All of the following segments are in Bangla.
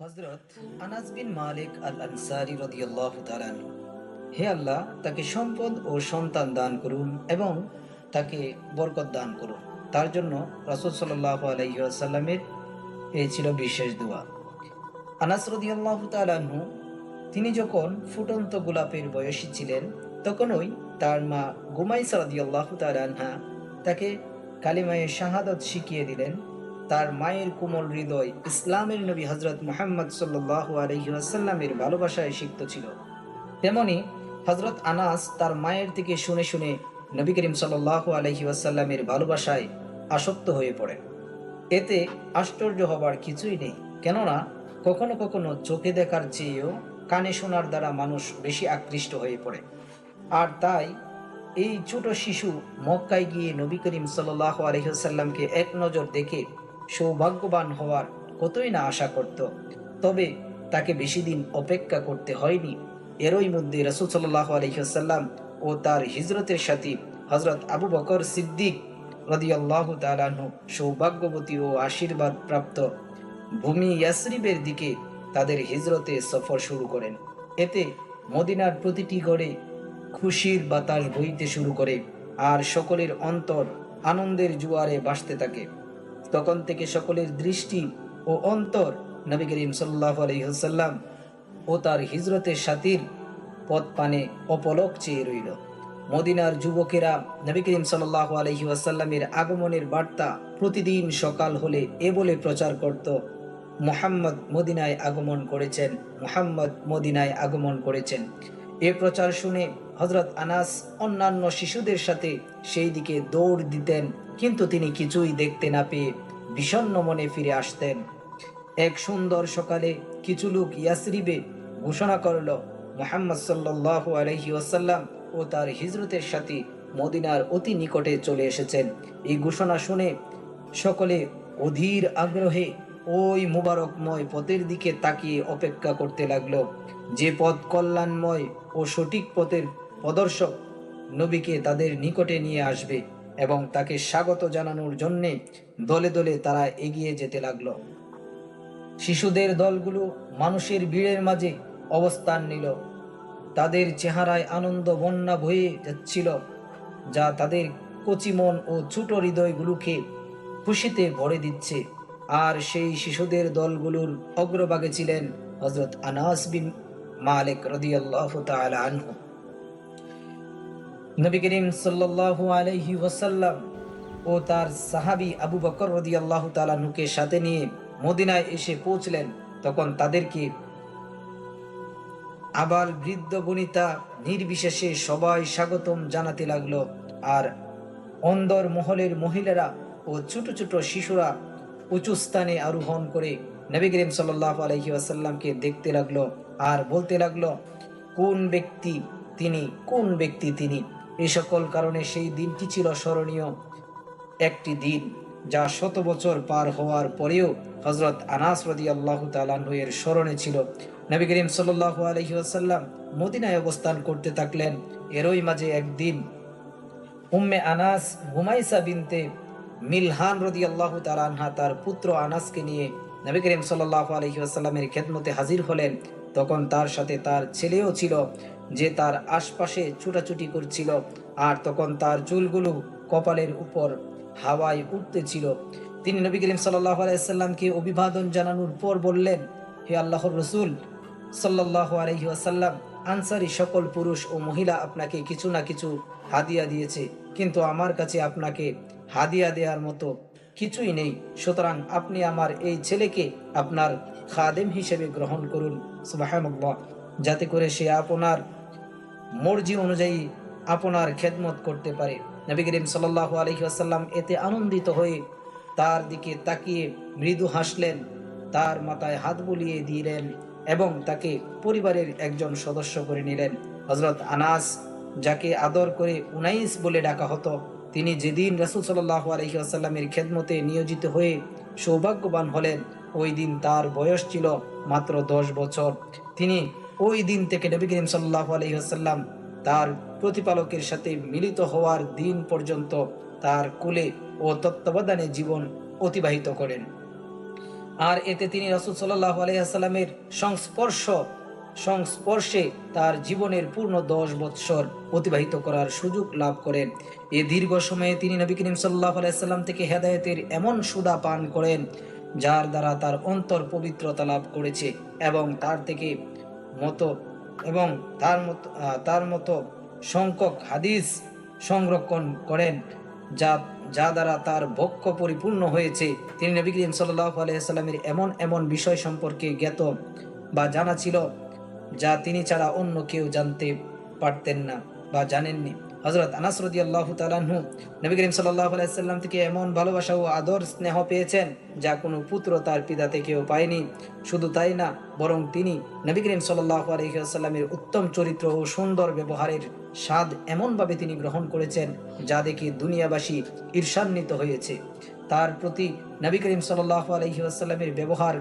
হজরত আনাস বিন মালিক আল আনসারি রদিয়াল্লাহু তাআলা আনহু, হে আল্লাহ তাকে সম্পদ ও সন্তান দান করুন এবং তাকে বরকত দান করুন। তার জন্য রাসূল সাল্লাল্লাহু আলাইহি ওয়াসাল্লামের এই ছিল বিশেষ দোয়া। আনাস রদিয়াল্লাহু তাআলা আনহু তিনি যখন ফুটন্ত গোলাপের বয়সী ছিলেন তখনই তার মা গুমাইসা রদিয়াল্লাহু তাআলা আনহা তাকে কালিমায়ে শাহাদাত শিখিয়ে দিলেন তার মায়ের কোমল হৃদয় ইসলামের নবী হজরত মোহাম্মদ সাল্লাহ আলহিহাসাল্লামের ভালোবাসায় সিক্ত ছিল। তেমনি হজরত আনাস তার মায়ের থেকে শুনে শুনে নবী করিম সাল্লাহ আলহিহাসাল্লামের ভালোবাসায় আসক্ত হয়ে পড়েন। এতে আশ্চর্য হবার কিছুই নেই, কেননা কখনো কখনো চোখে দেখার চেয়েও কানে শোনার দ্বারা মানুষ বেশি আকৃষ্ট হয়ে পড়ে। আর তাই এই ছোট শিশু মক্কায় গিয়ে নবী করিম সাল্লাহ আলহিহাসাল্লামকে এক নজর দেখে সৌভাগ্যবান হওয়ার কতই না আশা করত। তবে তাকে বেশি দিন অপেক্ষা করতে হয়নি। এরই মধ্যে রসুল সাল্লাহ আলহিহাসাল্লাম ও তার হিজরতের সাথে হজরত আবু বকর সিদ্দিক রদিয়াল্লাহ তালাহু সৌভাগ্যবতী ও আশীর্বাদ প্রাপ্ত ভূমি ইয়াসরিবের দিকে তাদের হিজরতে সফর শুরু করেন। এতে মদিনার প্রতিটি ঘরে খুশির বাতাস বইতে শুরু করে আর সকলের অন্তর আনন্দের জুয়ারে ভাসতে থাকে। তখন থেকে সকলের দৃষ্টি ও অন্তর নবী করিম সাল্লাহ আলহিহসাল্লাম ও তার হিজরতের সাথীর পথ পানে অপলক চেয়ে রইল। মদিনার যুবকেরা নবী করিম সাল্লাহ আলহি আসাল্লামের আগমনের বার্তা প্রতিদিন সকাল হলে এ বলে প্রচার করত, মোহাম্মদ মদিনায় আগমন করেছেন, মোহাম্মদ মদিনায় আগমন করেছেন। এ প্রচার শুনে হজরত আনাস অন্যান্য শিশুদের সাথে সেই দিকে দৌড় দিতেন, কিন্তু তিনি কিছুই দেখতে না পেয়ে বিষণ্ণ মনে ফিরে আসতেন। এক সুন্দর সকালে কিছু লোক ইয়াসরিবে ঘোষণা করল, মোহাম্মদ সাল্লাহ আলহি ওসাল্লাম ও তার হিজরতের সাথে মদিনার অতি নিকটে চলে এসেছেন। এই ঘোষণা শুনে সকলে অধীর আগ্রহে ওই মুবারকময় পথের দিকে তাকিয়ে অপেক্ষা করতে লাগল। যে পথ কল্যাণময় ও সঠিক পথের প্রদর্শক নবীকে তাদের নিকটে নিয়ে আসবে এবং তাকে স্বাগত জানানোর জন্যে দলে দলে তারা এগিয়ে যেতে লাগল। শিশুদের দলগুলো মানুষের ভিড়ের মাঝে অবস্থান নিল। তাদের চেহারায় আনন্দ বন্যা বয়ে যাচ্ছিল, যা তাদের কচিমন ও ছোট হৃদয়গুলোকে খুশিতে ভরে দিচ্ছে। আর সেই শিশুদের দলগুলোর অগ্রভাগে ছিলেন হজরত আনাস বিন মালিক রদিয়াল্লাহ আনহু। নবী করিম সাল্লাল্লাহু আলাইহি ওয়াসাল্লাম ও তার সাহাবী আবু বকর রদিয়াল্লাহু তাআলা নুকে সাথে নিয়ে মদিনায় এসে পৌঁছলেন। তখন তাদেরকে আবার বৃদ্ধ বনিতা নির্বিশেষে সবাই স্বাগতম জানাতে লাগল। আর অন্দর মহলের মহিলারা ও ছোট ছোট শিশুরা উঁচু স্থানে আরোহণ করে নবী করিম সাল্লাহ আলহি আসাল্লামকে দেখতে লাগল আর বলতে লাগল, কোন ব্যক্তি তিনি, কোন ব্যক্তি তিনি? এই সকল কারণে সেই দিনটি ছিল স্মরণীয়। একটি দিন যা শত বছর পার হওয়ার পরেও হজরত আনাস রদি আল্লাহ তালাহের স্মরণে ছিল। নবী করিম সাল্লাহ আলহি আসাল্লাম মদিনায় অবস্থান করতে থাকলেন। এরই মাঝে একদিন উম্মে আনাস হুমাইসা বিনতে মিলহান রদি আল্লাহ তালানহা তার পুত্র আনাসকে নিয়ে নবী করিম সাল্লাহ আলহি আসাল্লামের খেদমতে হাজির হলেন। তখন তার সাথে তার ছেলেও ছিল যে তার আশপাশে ছুটাছুটি করছিল আর তখন তার চুলগুলো কপালের উপর হাওয়ায় উঠতেছিল তিনি নবী করিম সাল্লাহ আলাইসাল্লামকে অভিবাদন জানানোর পর বললেন, হে আল্লাহর রসুল সাল্লাহ আলহি আসাল্লাম আনসারি সকল পুরুষ ও মহিলা আপনাকে কিছু না কিছু হাদিয়া দিয়েছে। কিন্তু আমার কাছে আপনাকে হাদিয়া দেওয়ার মতো কিছুই নেই। সুতরাং আপনি আমার এই ছেলেকে আপনার খাদেম হিসেবে গ্রহণ করুন। সুবাহান্লাহ যাতে করে সে আপনার মর্জি অনুযায়ী আপনার খেদমত করতে পারে। নবী করিম সাল্লাহ আলহি আসাল্লাম এতে আনন্দিত হয়ে তার দিকে তাকিয়ে মৃদু হাসলেন। তার মাথায় হাত বুলিয়ে দিলেন এবং তাকে পরিবারের একজন সদস্য করে নিলেন। হজরত আনাস, যাকে আদর করে উনাইস বলে ডাকা হতো। তিনি যেদিন রাসুল সাল্লাহ আলহি আসাল্লামের খেদমতে নিয়োজিত হয়ে সৌভাগ্যবান হলেন, ওই দিন তার বয়স ছিল মাত্র দশ বছর। তিনি ওই দিন থেকে নবী করিম সাল্লাহ আলহিহাসাল্লাম তার প্রতিপালকের সাথে মিলিত হওয়ার দিন পর্যন্ত তার কুলে ও তত্ত্বাবধানে জীবন অতিবাহিত করেন। আর এতে তিনি রাসুল সাল্লাহ আলাইসাল্লামের সংস্পর্শ সংস্পর্শে তার জীবনের পূর্ণ দশ বৎসর অতিবাহিত করার সুযোগ লাভ করেন। এ দীর্ঘ সময়ে তিনি নবী করিম সাল্লাহ আলাইসাল্লাম থেকে হেদায়তের এমন সুদা পান করেন, যার দ্বারা তার অন্তর পবিত্রতা লাভ করেছে এবং তার থেকে মতো এবং তার মতো তার মতো সংখ্যক হাদিস সংরক্ষণ করেন, যা যা দ্বারা তার বক্ষ পরিপূর্ণ হয়েছে। তিনি নবী করিম সাল্লাহ আলাইসাল্লামের এমন এমন বিষয় সম্পর্কে জ্ঞাত বা জানা ছিল যা তিনি ছাড়া অন্য কেউ জানতে পারতেন না বা জানেননি। হজরত আনাস রদি আল্লাহ তালাহু নবী করিম আলাইসাল্লাম থেকে এমন ভালোবাসা ও আদর স্নেহ পেয়েছেন যা কোনো পুত্র তার পিতা থেকেও পায়নি। শুধু তাই না, বরং তিনি নবী করিম সাল্লাহ আলহিহাস্লামের উত্তম চরিত্র ও সুন্দর ব্যবহারের স্বাদ এমনভাবে তিনি গ্রহণ করেছেন যা দেখে দুনিয়াবাসী ঈর্ষান্বিত হয়েছে। তার প্রতি নবী করিম সাল্লাহ আলহিহাস্লামের ব্যবহার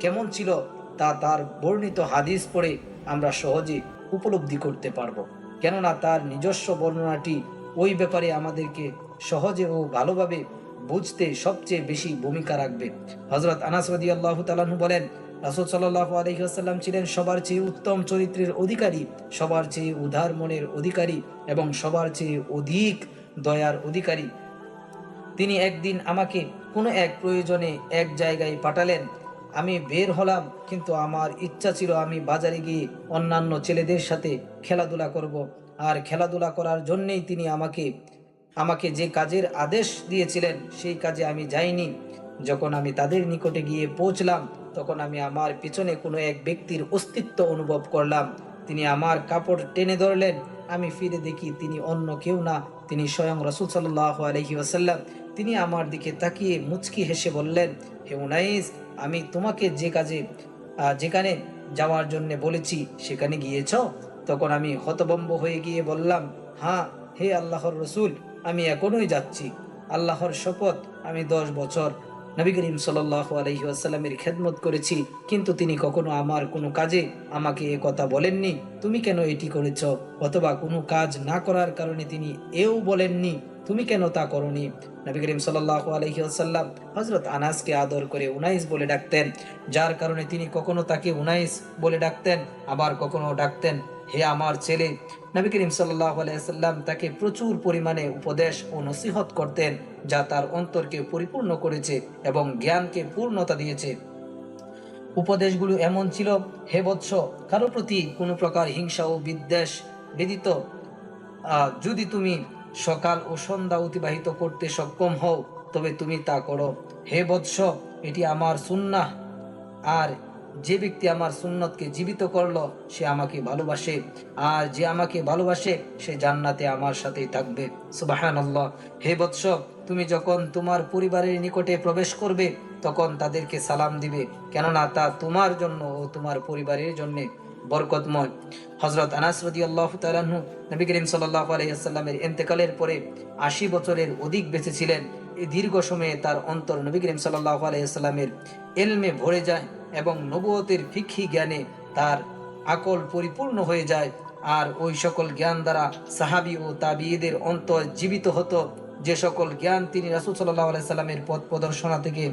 কেমন ছিল তা তার বর্ণিত হাদিস পড়ে আমরা সহজে উপলব্ধি করতে পারব। কেননা তার নিজস্ব বর্ণনাটি ওই ব্যাপারে আমাদেরকে সহজে ও ভালোভাবে বুঝতে সবচেয়ে বেশি ভূমিকা রাখবে। হজরত আনাস রদি আল্লাহ তালাহু বলেন, রাসুল সাল্লাহ আলহিহাস্লাম ছিলেন সবার চেয়ে উত্তম চরিত্রের অধিকারী, সবার চেয়ে উদার মনের অধিকারী এবং সবার চেয়ে অধিক দয়ার অধিকারী। তিনি একদিন আমাকে কোনো এক প্রয়োজনে এক জায়গায় পাঠালেন আমি বের হলাম, কিন্তু আমার ইচ্ছা ছিল আমি বাজারে গিয়ে অন্যান্য ছেলেদের সাথে খেলাধুলা করব। আর খেলাধুলা করার জন্যেই তিনি আমাকে আমাকে যে কাজের আদেশ দিয়েছিলেন, সেই কাজে আমি যাইনি। যখন আমি তাদের নিকটে গিয়ে পৌঁছলাম, তখন আমি আমার পিছনে কোনো এক ব্যক্তির অস্তিত্ব অনুভব করলাম। তিনি আমার কাপড় টেনে ধরলেন। আমি ফিরে দেখি তিনি অন্য কেউ না, তিনি স্বয়ং রসুল সাল্লাহ আলহি আসাল্লাম তিনি আমার দিকে তাকিয়ে মুচকি হেসে বললেন, হে উনাইস, আমি তোমাকে যে কাজে যেখানে যাওয়ার জন্য বলেছি সেখানে গিয়েছ? তখন আমি হতবম্ব হয়ে গিয়ে বললাম হ্যাঁ হে আল্লাহর রসুল, আমি এখনোই যাচ্ছি। আল্লাহর শপথ আমি দশ বছর নবী করিম সাল্লাহ আলহি আসাল্লামের খেদমত করেছি, কিন্তু তিনি কখনো আমার কোনো কাজে আমাকে এ কথা বলেননি। তুমি কেন এটি করেছ? অথবা কোনো কাজ না করার কারণে তিনি এও বলেননি? তুমি কেন তা করনি? নবী করিম সাল্লাহ আলহি হজরত আনাসকে আদর করে উনাইস বলে ডাকতেন। যার কারণে তিনি কখনো তাকে উনাইস বলে ডাকতেন, আবার কখনো ডাকতেন, হে আমার ছেলে। নবী করিম সাল্লাহ আলাইসাল্লাম তাকে প্রচুর পরিমাণে উপদেশ ও নসিহত করতেন, যা তার অন্তরকে পরিপূর্ণ করেছে এবং জ্ঞানকে পূর্ণতা দিয়েছে। উপদেশগুলো এমন ছিল, হে বৎস, কারও প্রতি কোনো প্রকার হিংসা ও বিদ্বেষ ব্যতীত যদি তুমি সকাল ও সন্ধ্যা অতিবাহিত করতে সক্ষম হও, তবে তুমি তা করো। হে বৎস, এটি আমার সুন্নাহ। আর যে ব্যক্তি আমার সুন্নতকে জীবিত করল, সে আমাকে ভালোবাসে। আর যে আমাকে ভালোবাসে, সে জান্নাতে আমার সাথেই থাকবে। সুবাহান হে বৎস, তুমি যখন তোমার পরিবারের নিকটে প্রবেশ করবে, তখন তাদেরকে সালাম দিবে। কেননা তা তোমার জন্য ও তোমার পরিবারের জন্য। বরকতময়। হজরত আনাস রদি আল্লাহ তালাহু নবী করিম সাল্লাহ আলহিহাস্লামের এন্তেকালের পরে আশি বছরের অধিক বেঁচে ছিলেন। এই দীর্ঘ সময়ে তার অন্তর নবী করিম সাল্লাহ আলহিহাস্লামের এলমে ভরে যায় এবং নবুয়তের ফিক্ষি জ্ঞানে তার আকল পরিপূর্ণ হয়ে যায়। আর ওই সকল জ্ঞান দ্বারা সাহাবি ও তাবিয়েদের অন্তর জীবিত হতো। যে সকল জ্ঞান তিনি রাসুল সাল্লাহ আলাইসাল্লামের পথ প্রদর্শনা থেকে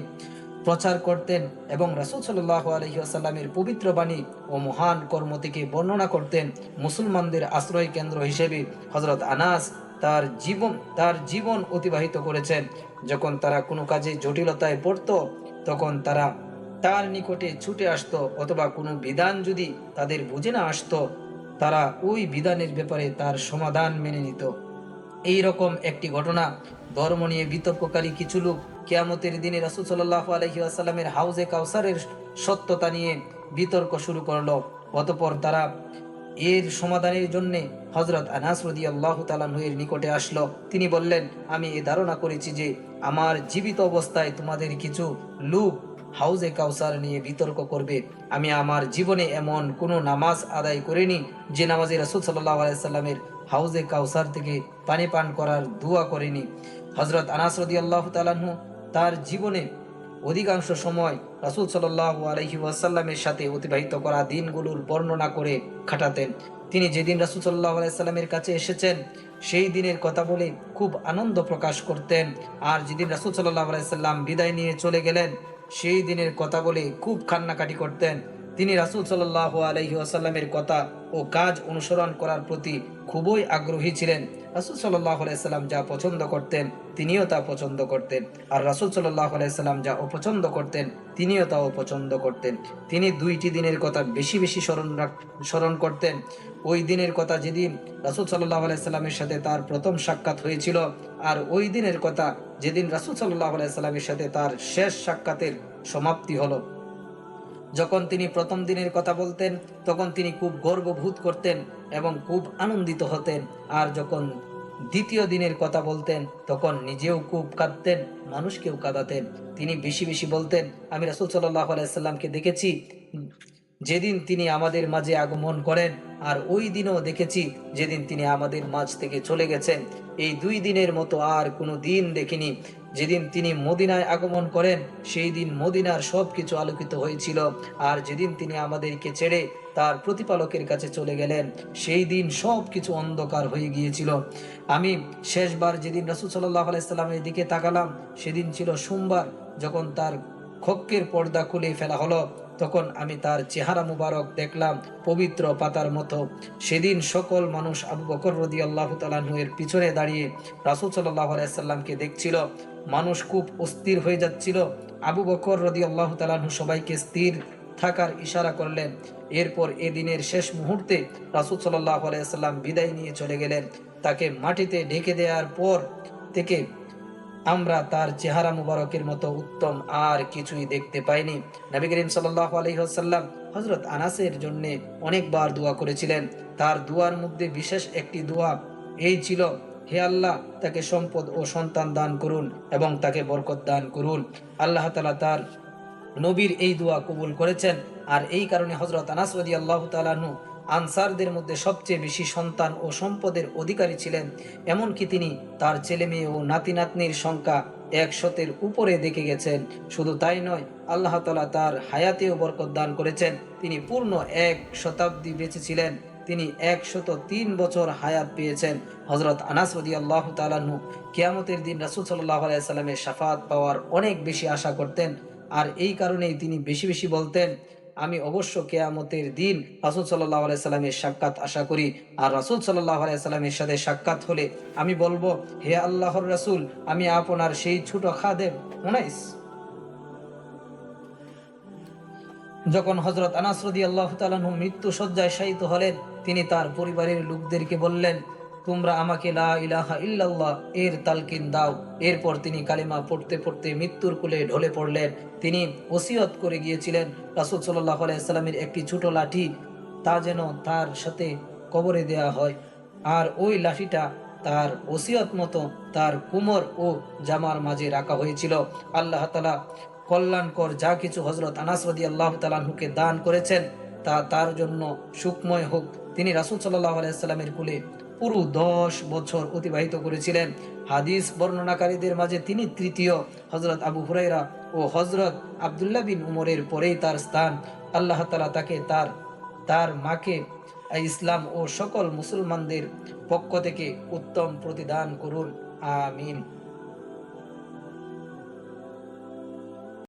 প্রচার করতেন এবং রাসুল সাল্লাহ আলহিহাসাল্লামের পবিত্র বাণী ও মহান কর্ম থেকে বর্ণনা করতেন মুসলমানদের আশ্রয় কেন্দ্র হিসেবে হজরত আনাস তার জীবন তার জীবন অতিবাহিত করেছেন। যখন তারা কোনো কাজে জটিলতায় পড়ত, তখন তারা তার নিকটে ছুটে আসতো অথবা কোনো বিধান যদি তাদের বুঝে না আসতো, তারা ওই বিধানের ব্যাপারে তার সমাধান মেনে নিত। এই রকম একটি ঘটনা। ধর্ম নিয়ে বিতর্ককারী কিছু লোক কেয়ামতের দিনে রাসুল সাল্লাহ আলহি আসাল্লামের হাউজে কাউসারের সত্যতা নিয়ে বিতর্ক শুরু করল। অতপর তারা এর সমাধানের জন্যে হজরত আনাস রদি আল্লাহ তালাহের নিকটে আসলো। তিনি বললেন, আমি এ ধারণা করেছি যে আমার জীবিত অবস্থায় তোমাদের কিছু লোক হাউজে কাউসার নিয়ে বিতর্ক করবে। আমি আমার জীবনে এমন কোনো নামাজ আদায় করিনি যে নামাজে রাসুল সাল্লাহ আলাইসাল্লামের হাউজে কাউসার থেকে পানি পান করার দোয়া করেনি। হজরত আনাস রদি আল্লাহ তালাহু তার জীবনে অধিকাংশ সময় রাসুল সাল্লাহ আলহি ওয়াসাল্লামের সাথে অতিবাহিত করা দিনগুলোর বর্ণনা করে খাটাতেন। তিনি যেদিন রাসুল সাল্লাহ আলাইসাল্লামের কাছে এসেছেন, সেই দিনের কথা বলে খুব আনন্দ প্রকাশ করতেন। আর যেদিন রাসুল সাল্লাহ আলাইসাল্লাম বিদায় নিয়ে চলে গেলেন, সেই দিনের কথা বলে খুব কান্নাকাটি করতেন। তিনি রাসূল সাল্লাল্লাহু আলাইহি ওয়াসাল্লামের কথা ও কাজ অনুসরণ করার প্রতি খুবই আগ্রহী ছিলেন। রাসূল সাল্লাল্লাহু আলাইহি সাল্লাম যা পছন্দ করতেন, তিনিও তা পছন্দ করতেন। আর রাসূল সাল্লাল্লাহু আলাইহি সাল্লাম যা অপছন্দ করতেন, তিনিও তা অপছন্দ করতেন। তিনি দুইটি দিনের কথা বেশি বেশি স্মরণ স্মরণ করতেন। ওই দিনের কথা যেদিন রাসূল সাল্লাল্লাহু আলাইহি সাল্লামের সাথে তার প্রথম সাক্ষাৎ হয়েছিল, আর ওই দিনের কথা যেদিন রাসূল সাল্লাল্লাহু আলাইহি সাল্লামের সাথে তার শেষ সাক্ষাতের সমাপ্তি হলো। যখন তিনি প্রথম দিনের কথা বলতেন, তখন তিনি খুব গর্ববোধ করতেন এবং খুব আনন্দিত হতেন। আর যখন দ্বিতীয় দিনের কথা বলতেন, তখন নিজেও খুব কাঁদতেন, মানুষকেও কাঁদাতেন। তিনি বেশি বেশি বলতেন, আমি রাসুল সাল্লাহ আলাইসাল্লামকে দেখেছি, যেদিন তিনি আমাদের মাঝে আগমন করেন, আর ওই দিনও দেখেছি যেদিন তিনি আমাদের মাঝ থেকে চলে গেছেন। এই দুই দিনের মতো আর কোনো দিন দেখিনি। যেদিন তিনি মদিনায় আগমন করেন, সেই দিন মদিনার সব কিছু আলোকিত হয়েছিল। আর যেদিন তিনি আমাদেরকে ছেড়ে তার প্রতিপালকের কাছে চলে গেলেন, সেই দিন সব কিছু অন্ধকার হয়ে গিয়েছিল। আমি শেষবার যেদিন রসুল সাল্লাহ আলাইস্লামের দিকে তাকালাম, সেদিন ছিল সোমবার, যখন তার খক্কের পর্দা খুলে ফেলা হলো। তখন আমি তার চেহারা মুবারক দেখলাম, পবিত্র পাতার মতো। সেদিন সকল মানুষ আবু বকর রদি আল্লাহ তালাহের পিছনে দাঁড়িয়ে রাসুল সাল্লাহ আলাইসাল্লামকে দেখছিল। মানুষ খুব অস্থির হয়ে যাচ্ছিল। আবু বকর রদি আল্লাহ তালাহু সবাইকে স্থির থাকার ইশারা করলেন। এরপর এদিনের শেষ মুহূর্তে রাসুল সাল্লাহ আলাইসাল্লাম বিদায় নিয়ে চলে গেলেন। তাকে মাটিতে ঢেকে দেওয়ার পর থেকে আমরা তার চেহারা মুবারকের মতো উত্তম আর কিছুই দেখতে পাইনি। নবী করিম আলহিহাসাল্লাম হজরত আনাসের জন্য অনেকবার দোয়া করেছিলেন। তার দুয়ার মধ্যে বিশেষ একটি দোয়া এই ছিল, হে আল্লাহ, তাকে সম্পদ ও সন্তান দান করুন এবং তাকে বরকত দান করুন। আল্লাহ তালা তার নবীর এই দোয়া কবুল করেছেন। আর এই কারণে হজরত আনাস আল্লাহ তালাহু আনসারদের মধ্যে সবচেয়ে বেশি সন্তান ও সম্পদের অধিকারী ছিলেন, এমনকি তিনি তার ছেলে মেয়ে ও নাতি নাতনির সংখ্যা একশতের উপরে দেখে গেছেন। শুধু তাই নয়, আল্লাহ তালা তার হায়াতেও বরকত দান করেছেন। তিনি পূর্ণ এক শতাব্দী বেঁচে ছিলেন। তিনি একশত তিন বছর হায়াত পেয়েছেন। হজরত আনাস রদি আল্লাহ তালাহু কিয়ামতের দিন রাসুল সাল্লাহ আলাইসাল্লামের সাফাত পাওয়ার অনেক বেশি আশা করতেন। আর এই কারণেই তিনি বেশি বেশি বলতেন আমি অবশ্য কেয়ামতের দিন রাসুল সাল্লাহ আলাইসাল্লামের সাক্ষাৎ আশা করি। আর রাসুল সাল্লাহ আলাইসাল্লামের সাথে সাক্ষাৎ হলে আমি বলব, হে আল্লাহর রাসুল, আমি আপনার সেই ছোট খাদেম উনাইস। যখন হজরত আনাসরদি আল্লাহ তালাহু মৃত্যু শয্যায় শায়িত হলেন, তিনি তার পরিবারের লোকদেরকে বললেন তোমরা আমাকে লা ইলাহা ইল্লাল্লাহ, এর তালকিন দাও। এরপর তিনি কালিমা পড়তে পড়তে মৃত্যুর কোলে ঢলে পড়লেন। তিনি ওসিয়ত করে গিয়েছিলেন রাসুল সাল্লাহ আলাইসাল্লামের একটি ছোট লাঠি, তা যেন তার সাথে কবরে দেয়া হয়। আর ওই লাঠিটা তার ওসিয়ত মতো তার কুমর ও জামার মাঝে রাখা হয়েছিল। আল্লাহ তালা কল্যাণকর যা কিছু হজরত আনাসরদি আল্লাহ তালাহুকে দান করেছেন, তা তার জন্য সুখময় হোক। তিনি রাসুল সাল্লাহ আলাইসাল্লামের কুলে পুরো দশ বছর অতিবাহিত করেছিলেন। হাদিস বর্ণনাকারীদের মাঝে তিনি তৃতীয়। হজরত আবু হুরাইরা ও হজরত আবদুল্লাহ বিন উমরের পরেই তার স্থান। আল্লাহ তালা তাকে তার তার মাকে ইসলাম ও সকল মুসলমানদের পক্ষ থেকে উত্তম প্রতিদান করুন। আমিন।